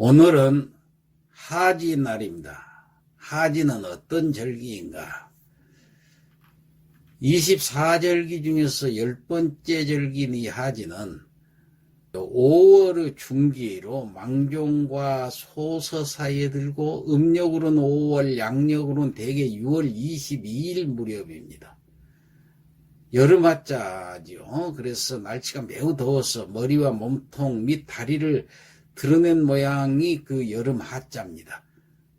오늘은 하지 날입니다. 하지는 어떤 절기인가? 24절기 중에서 열 번째 절기인 이 하지는 5월의 중기로 망종과 소서 사이에 들고 음력으로는 5월, 양력으로는 대개 6월 22일 무렵입니다. 여름 하자죠. 그래서 날씨가 매우 더워서 머리와 몸통 및 다리를 드러낸 모양이 그 여름 하자입니다.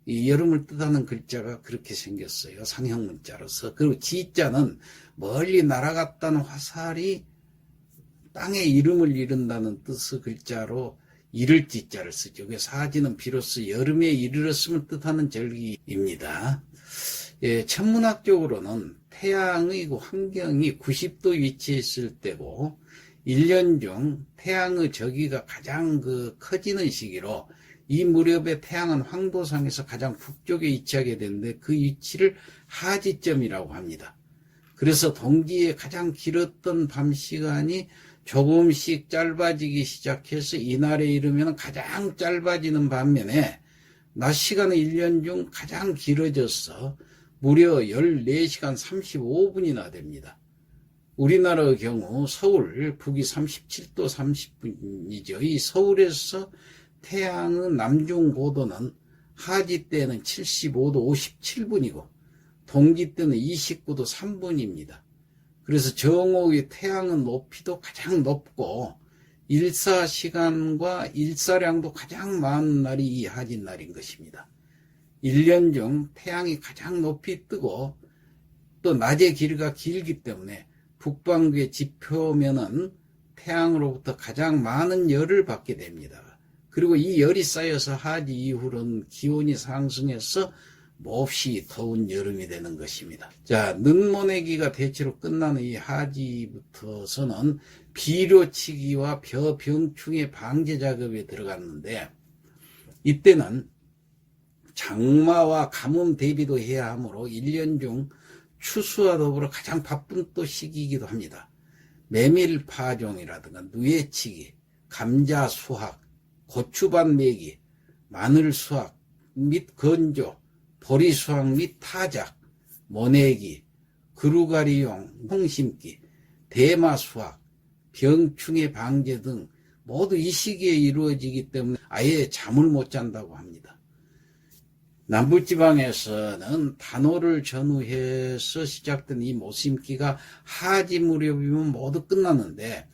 이 여름을 뜻하는 글자가 그렇게 생겼어요. 상형 문자로서. 그리고 지자는 멀리 날아갔다는 화살이 땅의 이름을 이룬다는 뜻의 글자로 이를 지자를 쓰죠. 그래서 하지는 비로소 여름에 이르렀음을 뜻하는 절기입니다. 예, 천문학적으로는 태양의 그 환경이 90도 위치해 있을 때고 1년 중 태양의 저기가 가장 그 커지는 시기로 이 무렵에 태양은 황도상에서 가장 북쪽에 위치하게 되는데 그 위치를 하지점이라고 합니다. 그래서 동기에 가장 길었던 밤 시간이 조금씩 짧아지기 시작해서 이날에 이르면 가장 짧아지는 반면에 낮 시간은 1년 중 가장 길어져서 무려 14시간 35분이나 됩니다. 우리나라의 경우 서울 북위 37도 30분이죠. 이 서울에서 태양의 남중 고도는 하지 때는 75도 57분이고 동기 때는 29도 3분입니다. 그래서 정오의 태양의 높이도 가장 높고 일사 시간과 일사량도 가장 많은 날이 이 하진 날인 것입니다. 1년 중 태양이 가장 높이 뜨고 또 낮의 길이가 길기 때문에 북방구의 지표면은 태양으로부터 가장 많은 열을 받게 됩니다. 그리고 이 열이 쌓여서 하지 이후로는 기온이 상승해서 몹시 더운 여름이 되는 것입니다. 자, 눈모내기가 대체로 끝나는 이 하지부터서는 비료치기와 벼 병충의 방제 작업에 들어갔는데 이때는 장마와 가뭄 대비도 해야 하므로 1년 중 추수와 더불어 가장 바쁜 또 시기이기도 합니다. 메밀 파종이라든가 누에치기, 감자 수확, 고추밭 매기, 마늘 수확 및 건조, 보리 수확 및 타작, 모내기, 그루가리용, 홍심기, 대마 수확, 병충해 방제 등 모두 이 시기에 이루어지기 때문에 아예 잠을 못 잔다고 합니다. 남부지방에서는 단오를 전후해서 시작된 이 모심기가 하지 무렵이면 모두 끝났는데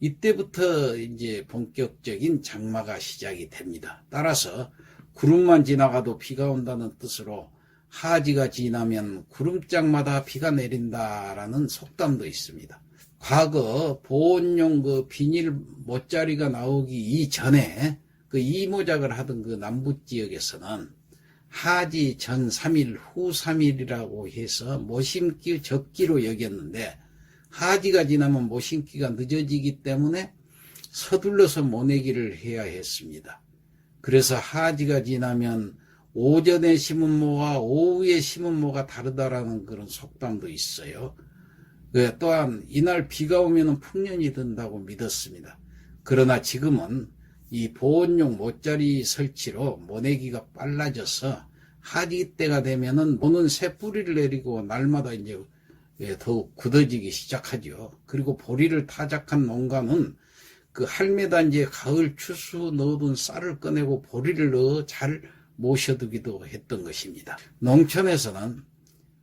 이때부터 이제 본격적인 장마가 시작이 됩니다. 따라서 구름만 지나가도 비가 온다는 뜻으로 하지가 지나면 구름장마다 비가 내린다라는 속담도 있습니다. 과거 보온용 그 비닐 모짜리가 나오기 이전에 그 이모작을 하던 그 남부 지역에서는 하지 전 3일 후 3일이라고 해서 모심기 적기로 여겼는데 하지가 지나면 모심기가 늦어지기 때문에 서둘러서 모내기를 해야 했습니다. 그래서 하지가 지나면 오전에 심은 모와 오후에 심은 모가 다르다라는 그런 속담도 있어요. 그 또한 이날 비가 오면 풍년이 든다고 믿었습니다. 그러나 지금은 이 보온용 모짜리 설치로 모내기가 빨라져서 하지 때가 되면은 모는 새 뿌리를 내리고 날마다 이제 예, 더욱 굳어지기 시작하죠. 그리고 보리를 타작한 농가는 그 이제 가을 추수 넣어둔 쌀을 꺼내고 보리를 넣어 잘 모셔두기도 했던 것입니다. 농촌에서는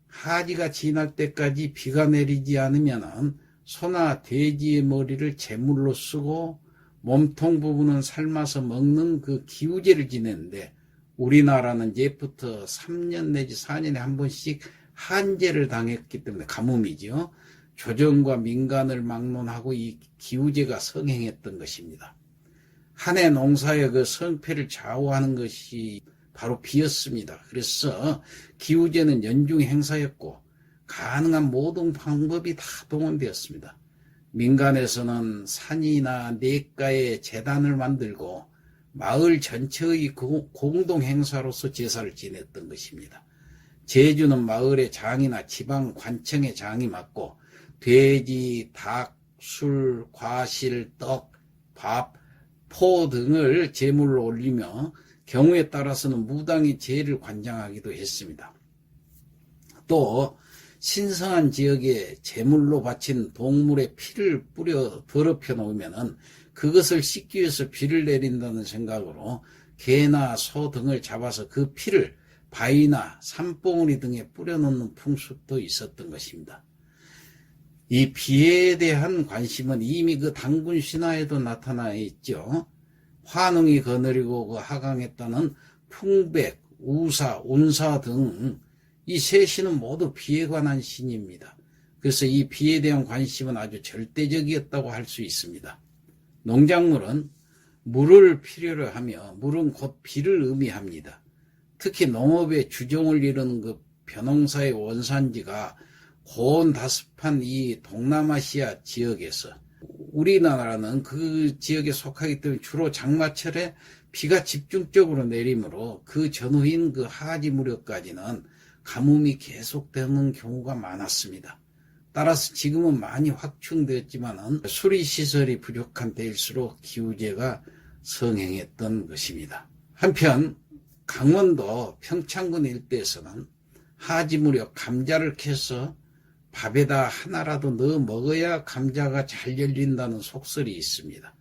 하지가 지날 때까지 비가 내리지 않으면 소나 돼지의 머리를 제물로 쓰고 몸통 부분은 삶아서 먹는 그 기우제를 지내는데 우리나라는 예부터 3년 내지 4년에 한 번씩 한제를 당했기 때문에 가뭄이죠. 조정과 민간을 막론하고 이 기우제가 성행했던 것입니다. 한 해 농사의 그 성패를 좌우하는 것이 바로 비였습니다. 그래서 기우제는 연중 행사였고 가능한 모든 방법이 다 동원되었습니다. 민간에서는 산이나 냇가에 재단을 만들고 마을 전체의 공동 행사로서 제사를 지냈던 것입니다. 제주는 마을의 장이나 지방 관청의 장이 맡고 돼지, 닭, 술, 과실, 떡, 밥, 포 등을 제물로 올리며 경우에 따라서는 무당이 제를 관장하기도 했습니다. 또 신성한 지역에 제물로 바친 동물의 피를 뿌려 더럽혀 놓으면은 그것을 씻기 위해서 비를 내린다는 생각으로 개나 소 등을 잡아서 그 피를 바위나 산봉우리 등에 뿌려놓는 풍습도 있었던 것입니다. 이 비에 대한 관심은 이미 그 당군 신화에도 나타나 있죠. 환웅이 거느리고 그 하강했다는 풍백, 우사, 운사 등 이 세 신은 모두 비에 관한 신입니다. 그래서 이 비에 대한 관심은 아주 절대적이었다고 할 수 있습니다. 농작물은 물을 필요로 하며 물은 곧 비를 의미합니다. 특히 농업의 주종을 이루는 그 벼농사의 원산지가 고온 다습한 이 동남아시아 지역에서 우리나라는 그 지역에 속하기 때문에 주로 장마철에 비가 집중적으로 내리므로 그 전후인 그 하지 무렵까지는 가뭄이 계속되는 경우가 많았습니다. 따라서 지금은 많이 확충되었지만은 수리 시설이 부족한 때일수록 기후제가 성행했던 것입니다. 한편 강원도 평창군 일대에서는 하지 무렵 감자를 캐서 밥에다 하나라도 넣어 먹어야 감자가 잘 열린다는 속설이 있습니다.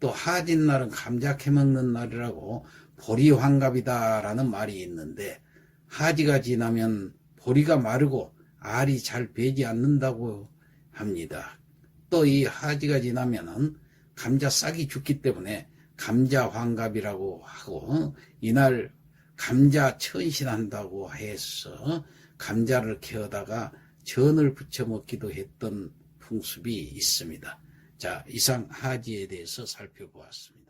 또 하진 날은 감자 캐먹는 날이라고 보리 환갑이다라는 말이 있는데 하지가 지나면 보리가 마르고 알이 잘 배지 않는다고 합니다. 또 이 하지가 지나면은 감자 싹이 죽기 때문에 감자 환갑이라고 하고 이날 감자 천신한다고 해서 감자를 캐어다가 전을 부쳐 먹기도 했던 풍습이 있습니다. 자, 이상 하지에 대해서 살펴보았습니다.